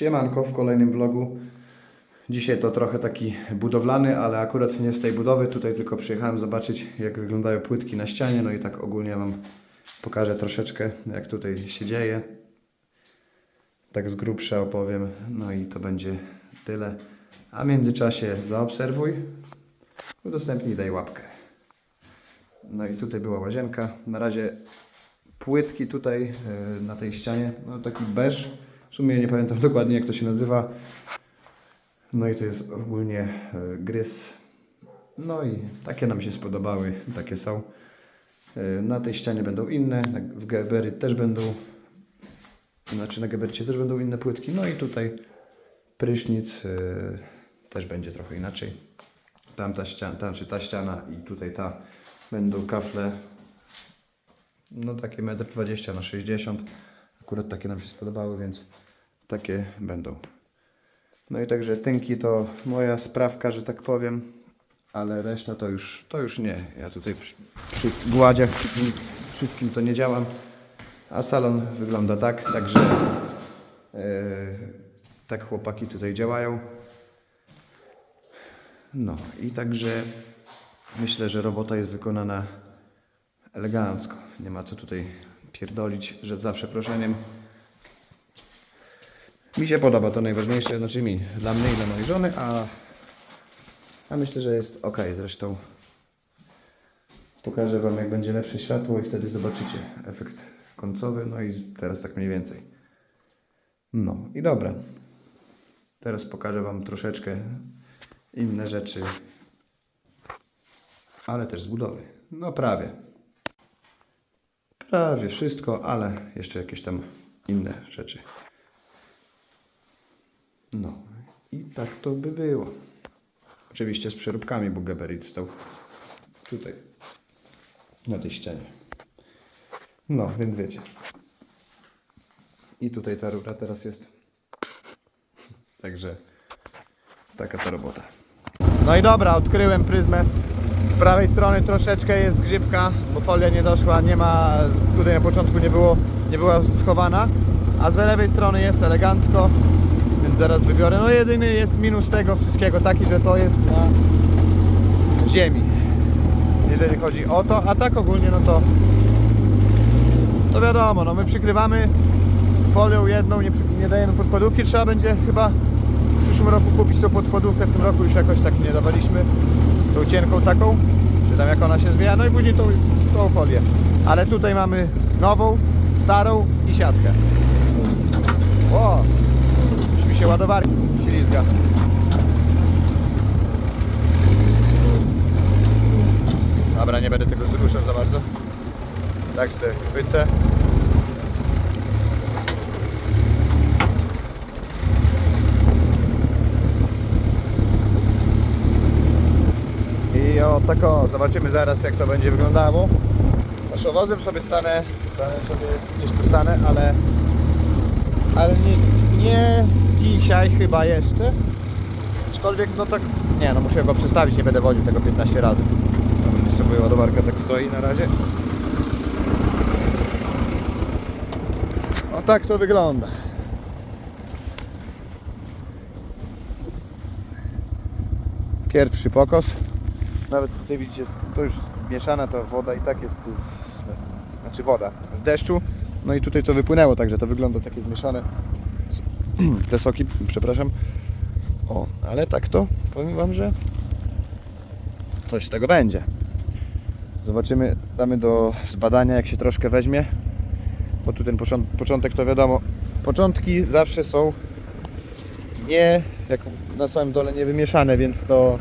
Siemanko w kolejnym vlogu. Dzisiaj to trochę taki budowlany, ale akurat nie z tej budowy. Tutaj tylko przyjechałem zobaczyć jak wyglądają płytki na ścianie. No i tak ogólnie Wam pokażę troszeczkę jak tutaj się dzieje. Tak z grubsza opowiem. No i to będzie tyle. A w międzyczasie zaobserwuj. Udostępnij, daj łapkę. No i tutaj była łazienka. Na razie płytki tutaj e, na tej ścianie, no taki beż. W sumie nie pamiętam dokładnie jak to się nazywa. No i to jest ogólnie e, gryz. No i takie nam się spodobały, takie są. E, Na tej ścianie będą inne, w Gebery też będą, znaczy na Gebercie też będą inne płytki. No i tutaj prysznic e, też będzie trochę inaczej. Tamta ściana, tam, czy ta ściana i tutaj ta będą kafle no takie 1,20 m na 60 Akurat takie nam się spodobały, więc takie będą. No i także tynki to moja sprawka, że tak powiem, ale reszta to już, to już nie. Ja tutaj przy, przy gładziach przy wszystkim to nie działam, a salon wygląda tak, także e, tak chłopaki tutaj działają. No i także myślę, że robota jest wykonana elegancko. Nie ma co tutaj pierdolić, że za przeproszeniem. Mi się podoba, to najważniejsze, znaczy mi, dla mnie i dla mojej żony, a, a myślę, że jest ok. Zresztą pokażę Wam, jak będzie lepsze światło i wtedy zobaczycie efekt końcowy. No i teraz tak mniej więcej. No i dobra. Teraz pokażę Wam troszeczkę inne rzeczy, ale też z budowy. No prawie. Prawie wszystko, ale jeszcze jakieś tam inne rzeczy. No i tak to by było. Oczywiście z przeróbkami, bo gabarit stał tutaj, na tej ścianie. No, więc wiecie. I tutaj ta rura teraz jest. Także taka ta robota. No i dobra, odkryłem pryzmę. Prawej strony troszeczkę jest grzybka, bo folia nie doszła, nie ma, tutaj na początku nie było, nie była schowana, a z lewej strony jest elegancko, więc zaraz wybiorę. No jedyny jest minus tego wszystkiego taki, że to jest na ziemi, jeżeli chodzi o to, a tak ogólnie no to to wiadomo, no my przykrywamy folią jedną, nie, przy, nie dajemy podkładówki, trzeba będzie chyba w przyszłym roku kupić tą podkładówkę, w tym roku już jakoś tak nie dawaliśmy, tą cienką taką, czy tam jak ona się zwija, no i później tą, tą folię. Ale tutaj mamy nową, starą i siatkę. O, już mi się ładowarka ślizga. Dobra, nie będę tego zruszał za bardzo. Tak se chwycę. I o tak o, zobaczymy zaraz jak to będzie wyglądało. Maszowozem sobie stanę, stanę sobie tu stanę, ale ale nie, nie dzisiaj chyba jeszcze. Aczkolwiek no tak, nie no muszę go przestawić, nie będę woził tego 15 razy. Dobra, sobie ładowarka tak stoi na razie. O tak to wygląda. Pierwszy pokos. Nawet tutaj widzicie, to już mieszana ta woda i tak jest z, znaczy woda z deszczu. No i tutaj to wypłynęło, także to wygląda takie zmieszane. Te soki, przepraszam. O, ale tak to powiem Wam, że coś z tego będzie. Zobaczymy, damy do zbadania jak się troszkę weźmie. Bo tu ten począt- początek to wiadomo, początki zawsze są nie, jak na samym dole nie wymieszane, więc to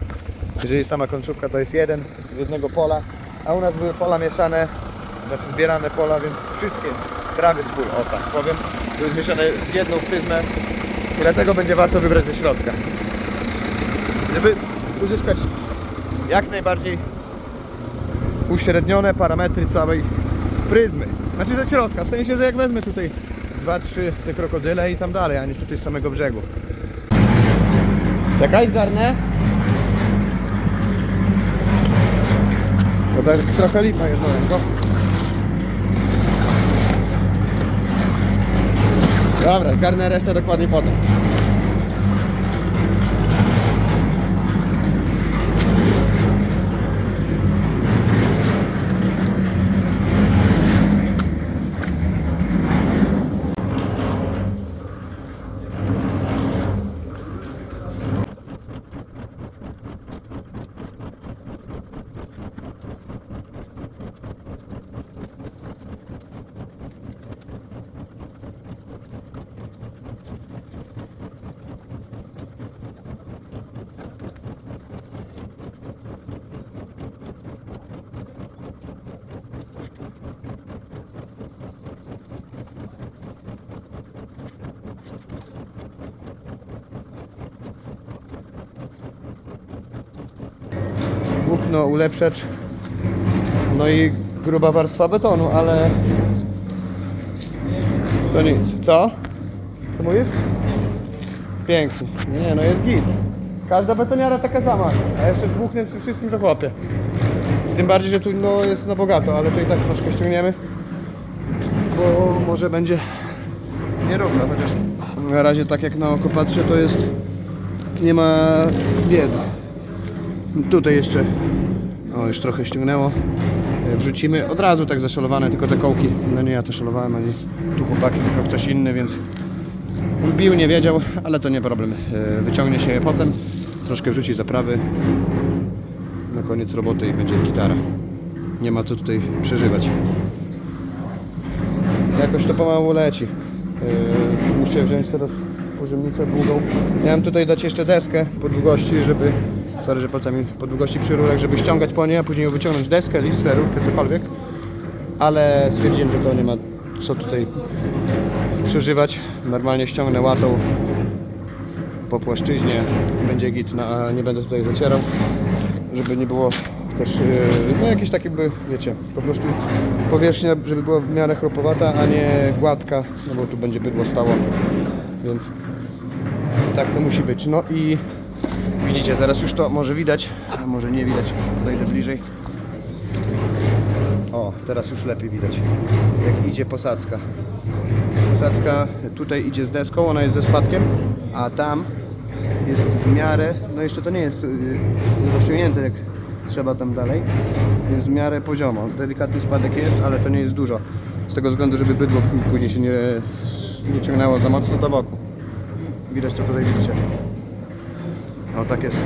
jeżeli sama końcówka to jest jeden z jednego pola, a u nas były pola mieszane, znaczy zbierane pola, więc wszystkie trawy z pól, o tak powiem, były zmieszane w jedną pryzmę i dlatego będzie warto wybrać ze środka. Żeby uzyskać jak najbardziej uśrednione parametry całej pryzmy. Znaczy ze środka, w sensie, że jak wezmę tutaj dwa, trzy te krokodyle i tam dalej, a nie tutaj z samego brzegu. Czekaj, zgarnę. Bo tak trochę lipa jedną ręką. Dobra, zgarnę resztę dokładnie potem. Płótno, ulepszacz, no i gruba warstwa betonu, ale to nic. Co? Co mówisz? Pięknie. Nie, no jest git. Każda betoniara taka sama, a jeszcze z włóknem wszystkim to chłopie. Tym bardziej, że tu no, jest na bogato, ale to i tak troszkę ściągniemy, bo może będzie nierówno, chociaż na razie tak jak na oko patrzę, to jest nie ma biedy. Tutaj jeszcze o, już trochę ściągnęło. E, Wrzucimy od razu tak zaszalowane, tylko te kołki. No nie ja to szalowałem, ani tu chłopaki, tylko ktoś inny, więc wbił, nie wiedział, ale to nie problem. E, Wyciągnie się je potem, troszkę wrzuci zaprawy. Na koniec roboty i będzie gitara. Nie ma co tutaj przeżywać. Jakoś to pomału leci. Yy, muszę wziąć teraz poziomnicę długą. Miałem tutaj dać jeszcze deskę po długości, żeby... Sorry, że palcami po długości przy rurach, żeby ściągać po niej, a później wyciągnąć deskę, listwę, rurkę, cokolwiek. Ale stwierdziłem, że to nie ma co tutaj przeżywać. Normalnie ściągnę łatą po płaszczyźnie. Będzie git, no, a nie będę tutaj zacierał, żeby nie było też yy, no jakieś takie by, wiecie, po prostu powierzchnia, żeby była w miarę chropowata, a nie gładka, no bo tu będzie bydło stało, więc tak to musi być. No i widzicie, teraz już to może widać, a może nie widać, podejdę bliżej. O, teraz już lepiej widać, jak idzie posadzka. Posadzka tutaj idzie z deską, ona jest ze spadkiem, a tam jest w miarę, no jeszcze to nie jest yy, rozciągnięte jak trzeba tam dalej, jest w miarę poziomo. Delikatny spadek jest, ale to nie jest dużo. Z tego względu, żeby bydło później się nie, nie ciągnęło za mocno do boku. Widać to tutaj, widzicie. O, tak jest.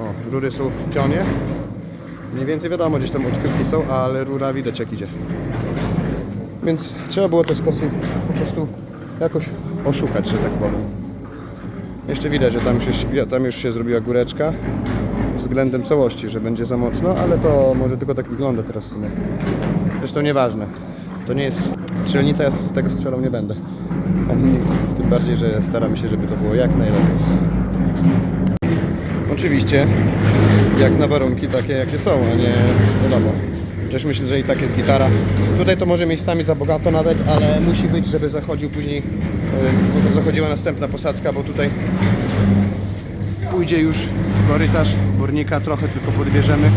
O, rury są w pionie. Mniej więcej wiadomo, gdzieś tam odkryki są, ale rura widać jak idzie. Więc trzeba było te skosy po prostu jakoś oszukać, że tak powiem. Jeszcze widać, że tam już, się, tam już się zrobiła góreczka względem całości, że będzie za mocno, ale to może tylko tak wygląda teraz w sumie. Zresztą nieważne. To nie jest strzelnica, ja z tego strzelał nie będę. Tym bardziej, że staramy się, żeby to było jak najlepiej. Oczywiście, jak na warunki takie, jakie są, a nie wiadomo. Też myślę, że i tak jest gitara. Tutaj to może miejscami za bogato nawet, ale musi być, żeby zachodził później, yy, zachodziła następna posadzka, bo tutaj pójdzie już korytarz burnika, trochę tylko podbierzemy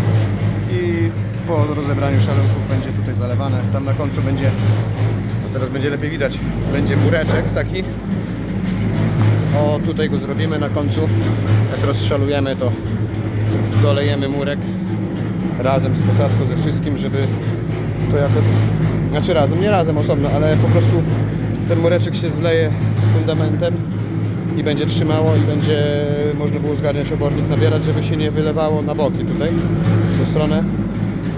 po rozebraniu szalonków będzie tutaj zalewane. Tam na końcu będzie, teraz będzie lepiej widać, będzie mureczek taki. O, tutaj go zrobimy na końcu. Jak rozszalujemy, to dolejemy murek razem z posadzką, ze wszystkim, żeby to jakoś, znaczy razem, nie razem, osobno, ale po prostu ten mureczek się zleje z fundamentem i będzie trzymało i będzie można było zgarniać obornik, nabierać, żeby się nie wylewało na boki tutaj, w tą stronę.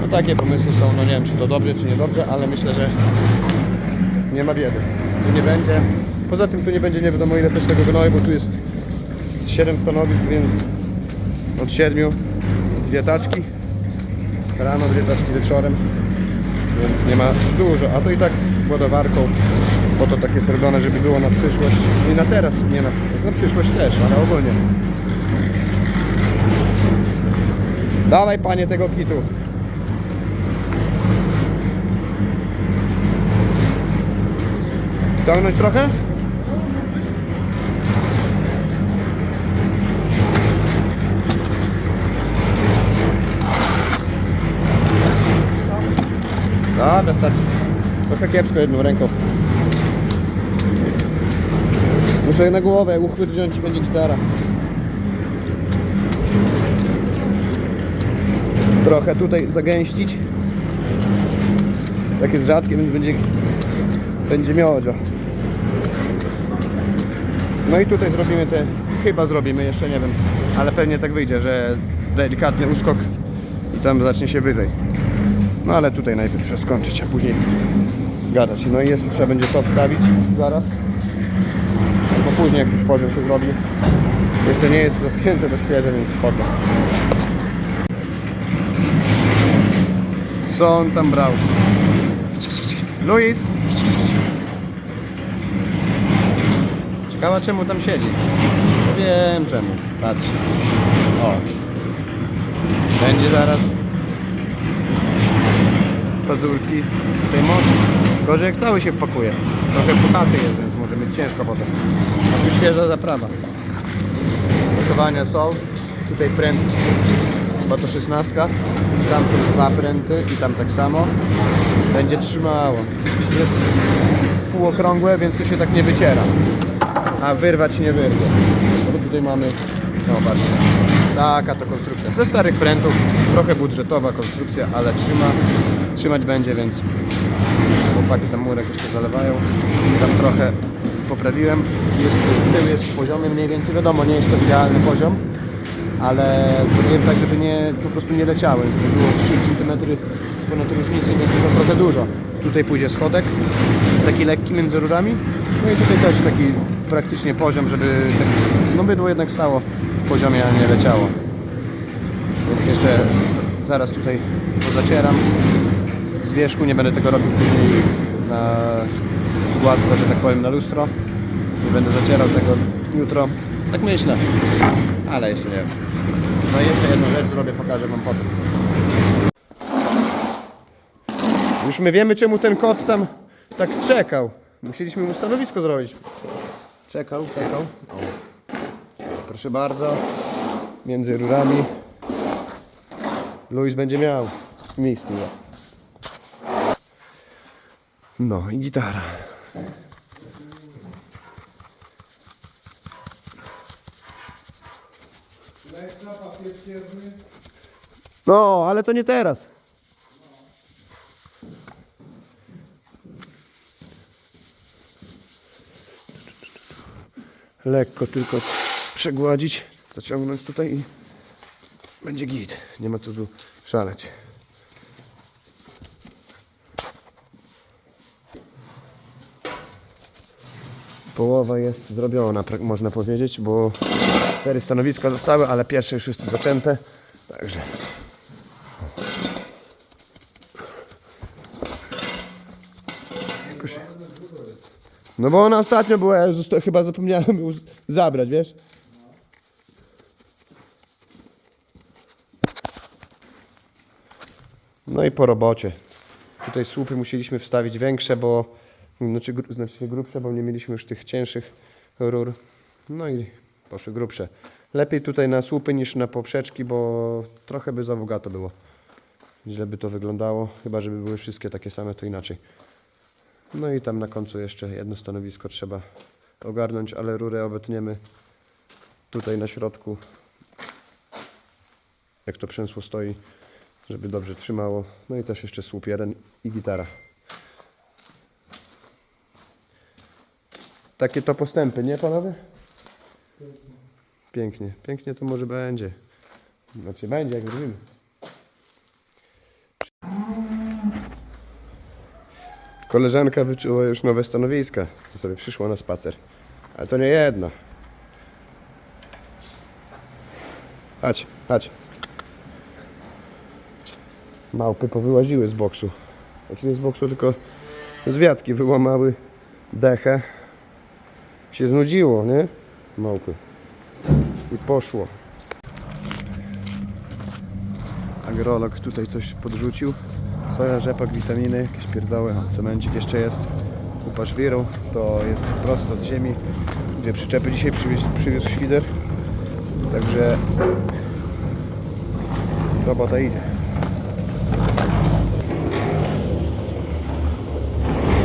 No takie pomysły są, no nie wiem czy to dobrze, czy niedobrze, ale myślę, że nie ma biedy. Tu nie będzie. Poza tym tu nie będzie nie wiadomo ile też tego gnoju, bo tu jest 7 stanowisk, więc od 7 dwie taczki. Rano dwie taczki wieczorem, więc nie ma dużo. A to i tak ładowarką, po to tak jest żeby było na przyszłość. I na teraz, nie na przyszłość, na przyszłość też, ale ogólnie. Dawaj panie tego kitu. Ściągnąć trochę? Dobra, starczy. Trochę kiepsko jedną ręką. Muszę na głowę, jak uchwyt wziąć będzie gitara. Trochę tutaj zagęścić. Tak jest rzadkie, więc będzie, będzie miodzio. No i tutaj zrobimy te, chyba zrobimy, jeszcze nie wiem, ale pewnie tak wyjdzie, że delikatny uskok i tam zacznie się wyżej. No ale tutaj najpierw trzeba skończyć, a później gadać. No i jeszcze trzeba będzie to wstawić zaraz. Albo później, jak już poziom się zrobi. Jeszcze nie jest zaschnięte do świeże, więc spoko. Co on tam brał? Luis! Ciekawa czemu tam siedzi. Że wiem czemu. Patrz. O. Będzie zaraz. Pazurki tutaj moczy. Gorzej jak cały się wpakuje. Trochę puchaty jest, więc może być ciężko potem. A tu świeża zaprawa. Mocowania są. Tutaj pręt chyba to 16. Tam są dwa pręty i tam tak samo. Będzie trzymało. Jest półokrągłe, więc to się tak nie wyciera. A wyrwać nie wyrwie. No tutaj mamy, no patrzcie, taka to konstrukcja. Ze starych prętów, trochę budżetowa konstrukcja, ale trzyma, trzymać będzie, więc chłopaki tam murek jeszcze zalewają. Tam trochę poprawiłem. Jest, tył jest w poziomie mniej więcej, wiadomo, nie jest to idealny poziom, ale zrobiłem tak, żeby nie, po prostu nie leciały, żeby było 3 cm ponad różnicy, więc to trochę dużo. Tutaj pójdzie schodek, taki lekki między rurami, no i tutaj też taki praktycznie poziom, żeby tak, no bydło jednak stało w poziomie, a nie leciało. Więc jeszcze zaraz tutaj pozacieram z wierzchu, nie będę tego robił później na gładko, że tak powiem, na lustro. Nie będę zacierał tego jutro. Tak myślę, ale jeszcze nie wiem. No i jeszcze jedną rzecz zrobię, pokażę Wam potem. Już my wiemy, czemu ten kot tam tak czekał. Musieliśmy mu stanowisko zrobić. Czekał, czekał. O. Proszę bardzo. Między rurami. Luis będzie miał miejsce. No i gitara. No, ale to nie teraz. Lekko tylko przegładzić, zaciągnąć tutaj i będzie git. Nie ma co tu szaleć. Połowa jest zrobiona, można powiedzieć, bo cztery stanowiska zostały, ale pierwsze już jest zaczęte. Także. No bo ona ostatnio była, ja chyba zapomniałem ją zabrać, wiesz? No i po robocie. Tutaj słupy musieliśmy wstawić większe, bo znaczy, znaczy grubsze, bo nie mieliśmy już tych cięższych rur. No i poszły grubsze. Lepiej tutaj na słupy niż na poprzeczki, bo trochę by za bogato było. Źle by to wyglądało, chyba żeby były wszystkie takie same, to inaczej. No i tam na końcu jeszcze jedno stanowisko trzeba ogarnąć, ale rurę obetniemy tutaj na środku, jak to przęsło stoi, żeby dobrze trzymało. No i też jeszcze słup jeden i gitara. Takie to postępy, nie panowie? Pięknie, pięknie to może będzie. Znaczy będzie, jak robimy. Koleżanka wyczuła już nowe stanowiska, to sobie przyszła na spacer. Ale to nie jedno. Chodź, chodź. Małpy powyłaziły z boksu. Znaczy nie z boksu, tylko z wiatki wyłamały dechę. Się znudziło, nie? Małpy. I poszło. Agrolog tutaj coś podrzucił. Soja, rzepak, witaminy, jakieś pierdoły. O, cemencik jeszcze jest. Kupa żwiru. To jest prosto z ziemi. Dwie przyczepy dzisiaj przywiózł, przywiózł świder. Także robota idzie.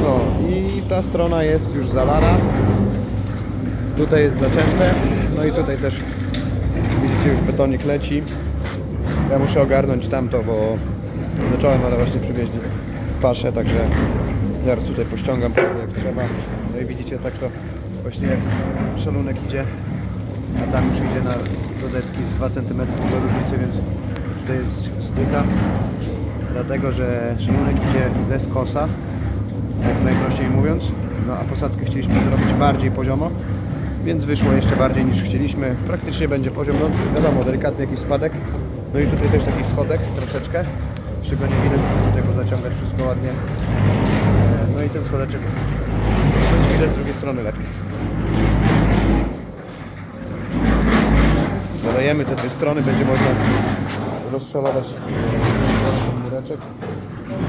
No i ta strona jest już zalana. Tutaj jest zacięte. No i tutaj też widzicie już betonik leci. Ja muszę ogarnąć tamto, bo zacząłem, ale właśnie przywieźli paszę, także zaraz tutaj pościągam jak trzeba. No i widzicie tak to właśnie jak szalunek idzie, a tam już idzie na do deski z 2 cm tylko różnicy, więc tutaj jest zdycha. Dlatego, że szalunek idzie ze skosa, tak najprościej mówiąc, no a posadzkę chcieliśmy zrobić bardziej poziomo, więc wyszło jeszcze bardziej niż chcieliśmy. Praktycznie będzie poziom, no wiadomo, delikatny jakiś spadek. No i tutaj też taki schodek troszeczkę, z czego nie widać, muszę tutaj pozaciągać wszystko ładnie. E, No i ten schodeczek już będzie widać z drugiej strony lepiej. Zadajemy te dwie strony, będzie można rozszalować e, ten mureczek.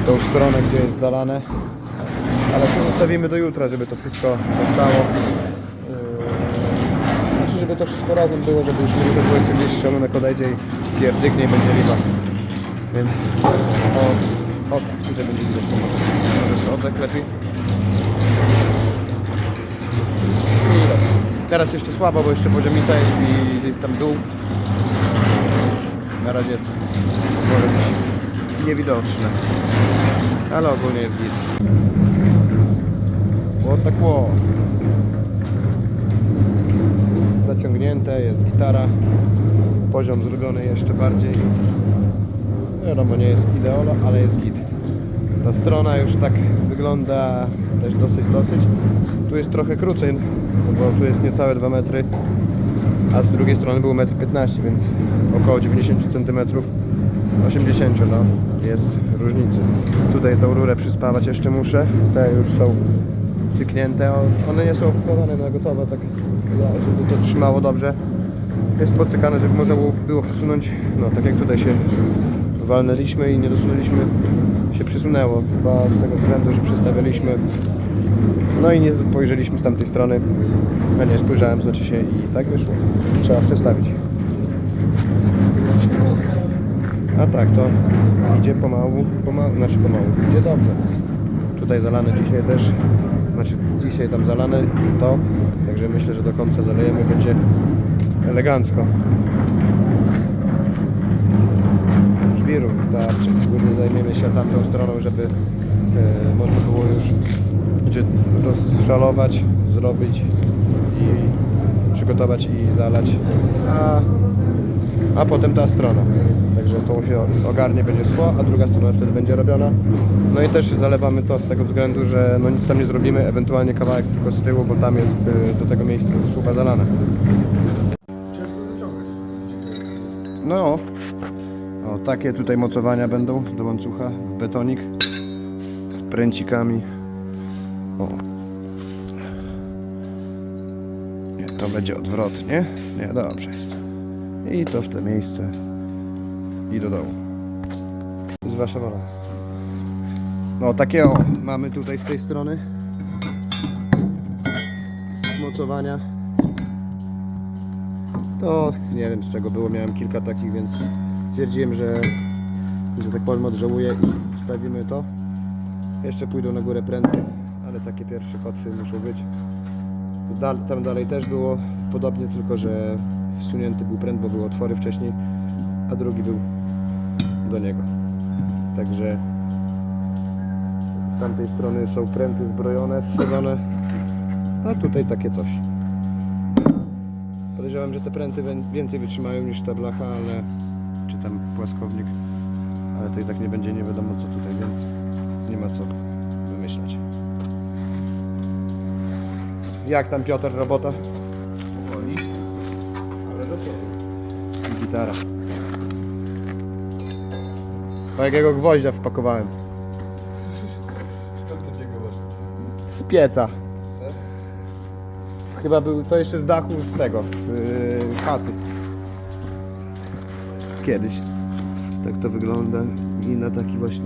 Tą stronę, gdzie jest zalane. Ale tu zostawimy do jutra, żeby to wszystko zostało. Yy, Znaczy, żeby to wszystko razem było, żeby już nie było jeszcze gdzieś ściągnek odejdzie i pierdyknie i będzie lipa. Więc o, o tak, tutaj będzie widać, to może, może to oddech lepiej. Widać. Teraz jeszcze słabo, bo jeszcze poziomica jest i tam dół. Na razie może być niewidoczne. Ale ogólnie jest git. O tak ło. Zaciągnięte, jest gitara. Poziom zrobiony jeszcze bardziej. Wiadomo, nie jest ideolo, ale jest git. Ta strona już tak wygląda też dosyć, dosyć. Tu jest trochę krócej, bo tu jest niecałe 2 metry, a z drugiej strony był 1,15 m, więc około 90 cm. 80 no, jest różnicy. Tutaj tą rurę przyspawać jeszcze muszę. Te już są cyknięte. One nie są wkładane na gotowe, tak żeby to trzymało dobrze. Jest pocykane, żeby można było przesunąć, no tak jak tutaj się walnęliśmy i nie dosunęliśmy, się przysunęło. Chyba z tego względu, że przystawialiśmy no i nie spojrzeliśmy z tamtej strony. A nie spojrzałem, znaczy się i tak wyszło. Trzeba przestawić. A tak, to idzie pomału, pomału, znaczy pomału, idzie dobrze. Tutaj zalane dzisiaj też, znaczy dzisiaj tam zalane to, także myślę, że do końca zalejemy, będzie elegancko. Żwiru wystarczy, głównie zajmiemy się tamtą stroną, żeby e, można było już gdzie rozszalować, zrobić i przygotować i zalać, a, a potem ta strona. Także tą się ogarnie, będzie szło, a druga strona wtedy będzie robiona. No i też zalewamy to z tego względu, że no nic tam nie zrobimy, ewentualnie kawałek tylko z tyłu, bo tam jest y, do tego miejsca słupa zalana. Ciężko zaciągać. No, o, takie tutaj mocowania będą do łańcucha w betonik z pręcikami. O. Nie, to będzie odwrotnie. Nie, dobrze jest. I to w to miejsce i do dołu. To jest wasza wola. No takie o, mamy tutaj z tej strony mocowania. To nie wiem z czego było, miałem kilka takich, więc stwierdziłem, że, że tak powiem odżałuję i wstawimy to. Jeszcze pójdą na górę pręty, ale takie pierwsze kotwy muszą być. Dal, tam dalej też było podobnie, tylko że wsunięty był pręt, bo były otwory wcześniej, a drugi był do niego. Także z tamtej strony są pręty zbrojone, zsadzone, a tutaj takie coś. Podejrzewam, że te pręty więcej wytrzymają niż ta blacha, ale czy tam płaskownik, ale to i tak nie będzie nie wiadomo co tutaj, więc nie ma co wymyślać. Jak tam Piotr robota? Powoli. Ale do przodu. Gitara. Po jakiego gwoździa wpakowałem? Skąd gowasz? Z pieca. Chyba był to jeszcze z dachu z tego, z yy, chaty. Kiedyś. Tak to wygląda i na taki właśnie.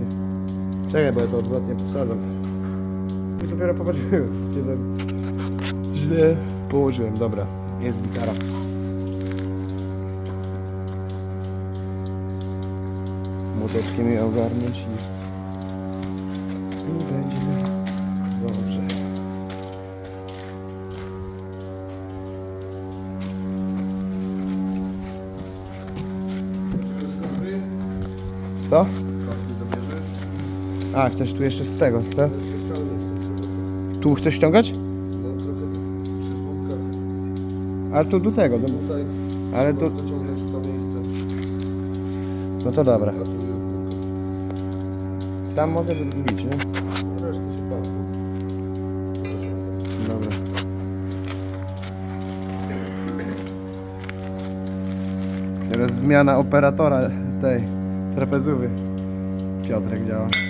Czekaj, bo ja to odwrotnie posadzam. I dopiero popatrzyłem. Za... Źle położyłem. Dobra, jest gitara. Młoteczkiem je ogarnąć i... i będzie A, chcesz tu jeszcze z tego, tak? Tu chcesz ściągać? No trochę przy słupkach. Ale to do tego, do... Tutaj ale to... to. No to dobra. Tam mogę zrobić, nie? Dobra. Teraz zmiana operatora tej trapezówy. Piotrek działa.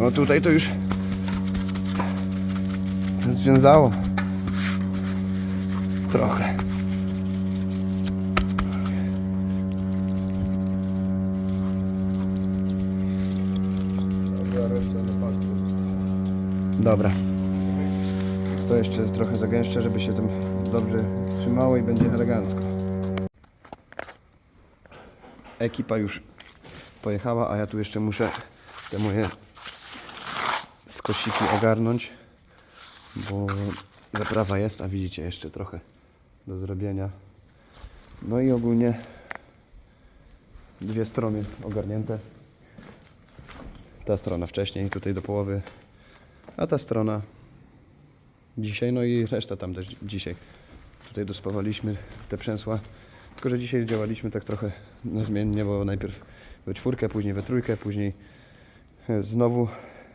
No tutaj to już związało. Trochę. Dobra. To jeszcze trochę zagęszczę, żeby się tam dobrze trzymało i będzie elegancko. Ekipa już pojechała, a ja tu jeszcze muszę te moje skosiki ogarnąć, bo zaprawa jest, a widzicie jeszcze trochę do zrobienia. No i ogólnie dwie strony ogarnięte. Ta strona wcześniej, tutaj do połowy a ta strona dzisiaj, no i reszta tam też dzisiaj. Tutaj dospawaliśmy te przęsła. Tylko, że dzisiaj działaliśmy tak trochę nazmiennie, bo najpierw we czwórkę, później we trójkę, później znowu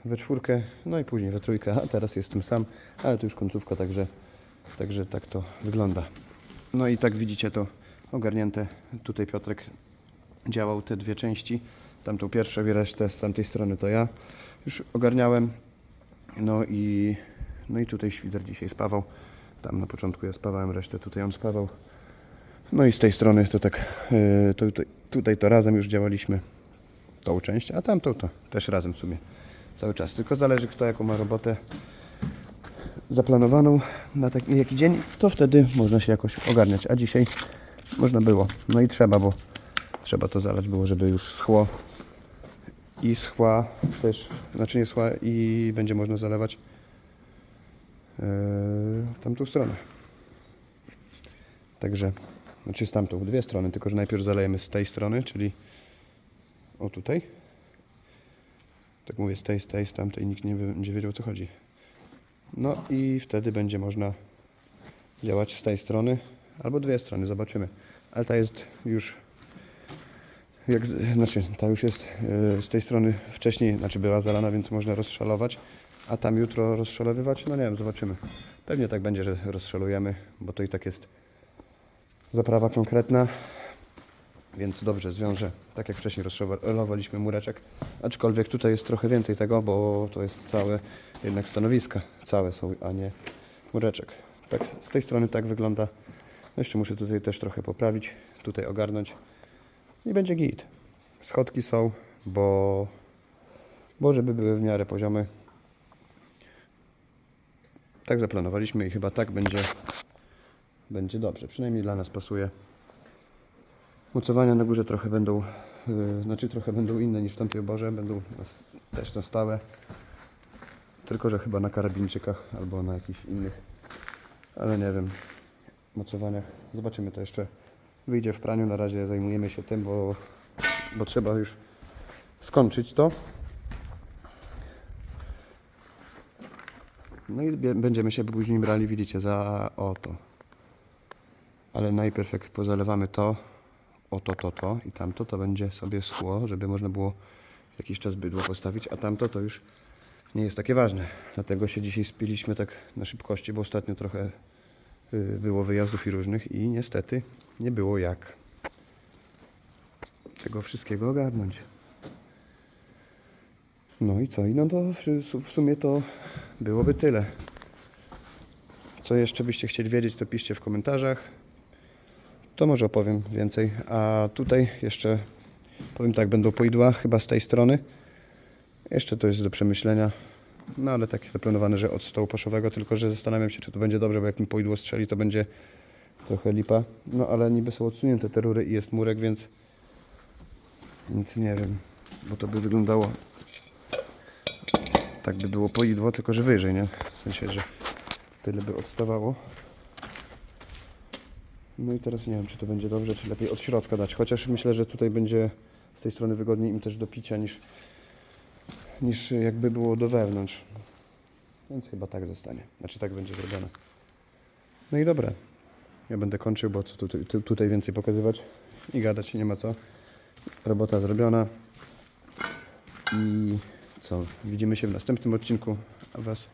we czwórkę, no i później we trójkę, a teraz jestem sam, ale to już końcówka, także, także tak to wygląda. No i tak widzicie to ogarnięte. Tutaj Piotrek działał te dwie części. Tamtą pierwszą i resztę z tamtej strony to ja już ogarniałem. No i, no i tutaj świder dzisiaj spawał. Tam na początku ja spawałem, resztę tutaj on spawał. No i z tej strony to tak, yy, to, tutaj, tutaj to razem już działaliśmy tą część, a tamtą to też razem w sumie cały czas. Tylko zależy kto jaką ma robotę zaplanowaną na taki jaki dzień, to wtedy można się jakoś ogarniać. A dzisiaj można było. No i trzeba, bo trzeba to zalać było, żeby już schło i schła też, znaczy nie schła i będzie można zalewać yy, tamtą stronę. Także, znaczy z tamtą, dwie strony, tylko że najpierw zalejemy z tej strony, czyli o tutaj. Tak mówię, z tej, z tej, z tamtej, nikt nie będzie wiedział o co chodzi. No i wtedy będzie można działać z tej strony, albo dwie strony, zobaczymy. Ale ta jest już jak, znaczy, ta już jest e, z tej strony wcześniej, znaczy była zalana, więc można rozszalować, a tam jutro rozszalowywać, no nie wiem, zobaczymy. Pewnie tak będzie, że rozszalujemy, bo to i tak jest zaprawa konkretna, więc dobrze zwiążę, tak jak wcześniej rozszalowaliśmy mureczek, aczkolwiek tutaj jest trochę więcej tego, bo to jest całe jednak stanowiska, całe są, a nie mureczek. Tak, z tej strony tak wygląda. No jeszcze muszę tutaj też trochę poprawić, tutaj ogarnąć i będzie git. Schodki są, bo, bo żeby były w miarę poziome. Tak zaplanowaliśmy i chyba tak będzie, będzie dobrze. Przynajmniej dla nas pasuje. Mocowania na górze trochę będą, yy, znaczy trochę będą inne niż w tamtej oborze, będą też na stałe. Tylko, że chyba na karabinczykach albo na jakichś innych, ale nie wiem, mocowaniach. Zobaczymy to jeszcze wyjdzie w praniu. Na razie zajmujemy się tym, bo, bo trzeba już skończyć to. No i będziemy się później brali, widzicie, za o to. Ale najpierw jak pozalewamy to, o to, to, to i tamto, to będzie sobie schło, żeby można było jakiś czas bydło postawić, a tamto to już nie jest takie ważne. Dlatego się dzisiaj spiliśmy tak na szybkości, bo ostatnio trochę y, było wyjazdów i różnych i niestety nie było jak tego wszystkiego ogarnąć. No i co? I no to w- w sumie to byłoby tyle. Co jeszcze byście chcieli wiedzieć, to piszcie w komentarzach. To może opowiem więcej. A tutaj jeszcze powiem tak, będą poidła chyba z tej strony. Jeszcze to jest do przemyślenia. No ale takie zaplanowane, że od stołu paszowego, tylko że zastanawiam się, czy to będzie dobrze, bo jak mi poidło strzeli, to będzie trochę lipa. No ale niby są odsunięte te rury i jest murek, więc więc nie wiem, bo to by wyglądało tak by było poidło, tylko że wyżej, nie? W sensie, że tyle by odstawało. No i teraz nie wiem, czy to będzie dobrze, czy lepiej od środka dać. Chociaż myślę, że tutaj będzie z tej strony wygodniej im też do picia niż, niż jakby było do wewnątrz. Więc chyba tak zostanie. Znaczy tak będzie zrobione. No i dobra. Ja będę kończył, bo co tutaj, tu- tutaj więcej pokazywać i gadać nie ma co. Robota zrobiona. I co? Widzimy się w następnym odcinku. A Was